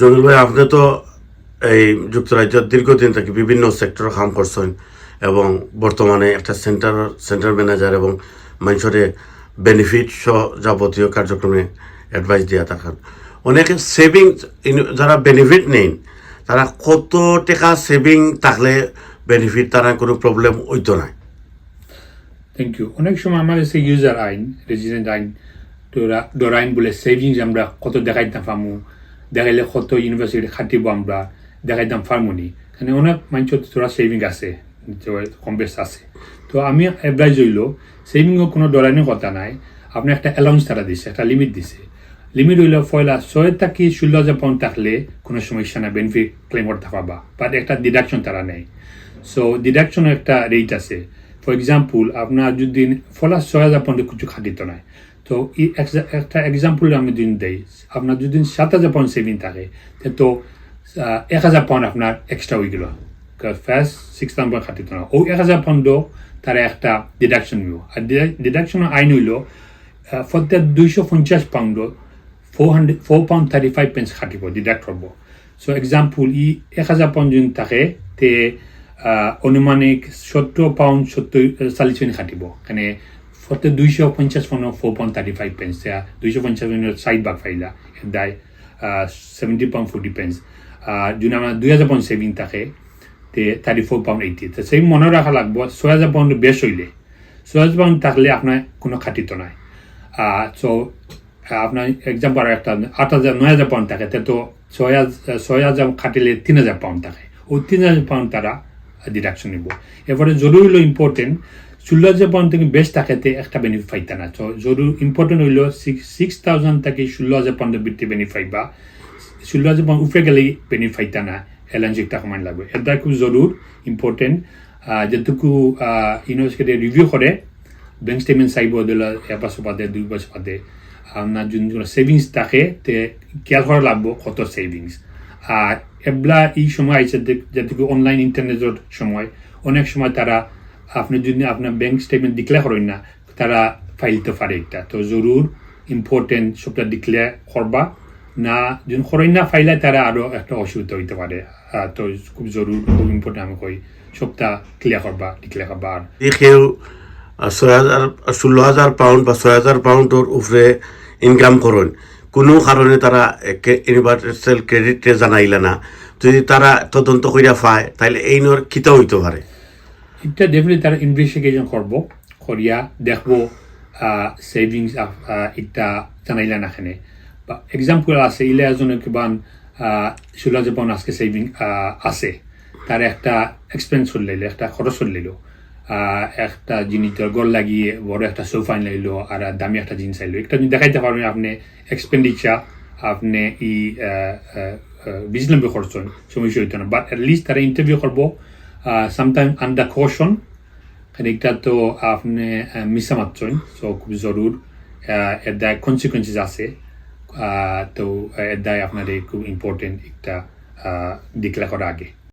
জমিল ভাই, আপনি তো এই যুক্তরাজ্যের দীর্ঘদিন থেকে বিভিন্ন সেক্টরে কাম করছেন এবং বর্তমানে একটা সেন্টার সেন্টার ম্যানেজার এবং মানুষের বেনিফিট সহ যাবতীয় কার্যক্রমে অ্যাডভাইস দিয়া থাকেন। অনেকে সেভিং যারা বেনিফিট নেন, তারা কত টাকা সেভিং থাকলে বেনিফিট তারা কোনো প্রবলেম হইতো না। থ্যাংক ইউ অনেক সময় আমার কাছে ইউজার আইন রেজিডেন্ট আইন ডর আইন বলে সেভিংস আমরা কত দেখাইতাম ফামু দেখাইলে কত ইউনিভার্সিটি খাটিব আমরা দেখাইতাম ফার্মনি মানে অনেক মানুষ তোরা সেভিং আছে কম বেশ আছে। তো আমি অ্যাডভাইস হইল সেভিংও কোনো ডরাইনের কথা নাই। আপনি একটা অ্যালাউন্স তারা দিছে একটা লিমিট দিছে। লিমিট হইল পয়লা ছয় থাকি ষোলো হাজার পাউন্ড থাকলে কোনো সমস্যা না বেনিফিট ক্লেম করতে বাট একটা ডিডাকশন তারা নেই। সো ডিডাকশনের একটা রেট আছে। ফর এক্সাম্পল আপনার যদি ফলা ছয় হাজার পাউন্ডে কিছু খাটিত নাই। তো একটা এক্সাম্পল আমি যদি দেই। আপনার যদি সাত হাজার পাউন্ড সেভিং থাকে তো এক হাজার পাউন্ড আপনার এক্সট্রা হয়ে গেল। ফার্স্ট সিক্স পাউন্ড খাটিত না। ও এক হাজার পাউন্ডও তারা একটা ডিডাকশন নিব। আর ডিডাকশনের আইন হইল প্রত্যেক দুইশো পঞ্চাশ পাউন্ডও four hundred four pound thirty five pence খাটিব deduct করব। সো এক্সাম্পল ই এক হাজার পাউন্ড যদি থাকে, তে অনুমানিক সত্তর পাউন্ড সত্তর চাল্লিশ মিনিট খাটিব। মানে ফতে দুইশো পঞ্চাশ pound four pound thirty five pence দুইশো পঞ্চাশ মিনিট সাইড বাগ ফাইলা দায় সেভেন্টি পাউন্ড ফোর্টি পেন্স যদি আমার দুই হাজার পাউন্ড সেভিং থাকে, তে থার্টি ফোর পাউন্ড এইটি সেই মনে রাখা লাগবো, ছয় হাজার পাউন্ড বেশ হইলে। ছয় হাজার পাউন্ড থাকলে আপনার কোনো খাটিত নাই। সো আপনার এক্সাম্পল একটা আট হাজার নয় হাজার পাউন্ড থাকে, তে তো ছয় হাজার ছয় হাজার খাটিলে তিন হাজার পাউন্ড থাকে। ও তিন হাজার পাউন্ড তারা ডিডাকশন নিব। এরপরে জরুরি হলো ইম্পর্টেন্ট হাজার পাউন্ড থেকে বেশ থাকাতে একটা বেনিফিট পাইতা না। তো জরুরি ইম্পর্টেন্ট হইল সিক্স থাউজেন্ড থেকে হাজার পাউন্ডের বৃত্তি পাইবা। ষোলো হাজার পাউন্ড উপরে গেলেই বেনিফিট পাইতা না এলার্জি একটা কমান লাগবে। এটা খুব জরুর ইম্পর্টেন্ট যেটুকু ইউনিভার্সিটি রিভিউ করে ব্যাংক স্টেটমেন্ট চাইব দিলে এক বছর বাদে, দুই বছর বাদে আপনার যোনগুলো সেভিংস থাকে, তে খেয়াল করা লাগবো কত সেভিংস আর এবলা এই সময় আছে যেটুকু অনলাইন ইন্টারনেটের সময়, অনেক সময় তারা আপনি যদি আপনার ব্যাংক স্টেটমেন্ট ডিক্লেয়ার করেন না তারা ফাইলতে পারে এটা। তো জরুর ইম্পর্টেন্ট সবটা ডিক্লেয়ার করবা। না যদি করেন না ফাইলে তারা আরও একটা অসুবিধা হইতে পারে। তো খুব জরুর খুব ইম্পর্টেন্ট আমি কই সবটা ক্লিয়ার করবা ডিক্লেয়ার করবা। আর আহ, ছয় হাজার ষোলো হাজার পাউন্ড বা ছয় হাজার পাউন্ডের উপরে ইনকাম করেন। কোনো কারণে তারা ইউনিভার্সাল ক্রেডিটে জানাইলে না। যদি তারা তদন্ত করিয়া পায় তাহলে এই নর খিতা হইতে পারে। এটা ডেফিনেটলি তারা ইনভেস্টিগেশন করব? করিয়া দেখব সেভিংস এটা জানাইলা না খানে বা এক্সাম্পল আছে ইলে এজনে ষোলো হাজার পাউন্ড আজকে সেভিং আছে। তার একটা এক্সপেন্স লাইলো একটা খরচ লাইলো একটা জিনিস গড় লাগিয়ে বড় একটা সোফাইন লাইলো আর দামি একটা জিনিস আইলো একটা যদি দেখাইতে পারবেন আপনি এক্সপেন্ডিচার আপনি ই বিজনেবল খরচ সমস্যা হইতো না। বাট লিস্ট তারা ইন্টারভিউ করব সামটাইম আন্ডার কশন খানিকটা তো আপনি মিশা মাত্রই সো খুব জরুর এর দায় কনসিকুয়েন্সেস আছে তো, এর দায় আপনাদের খুব ইম্পর্টেন্ট একটা ডিক্লেয়ার করার আগে।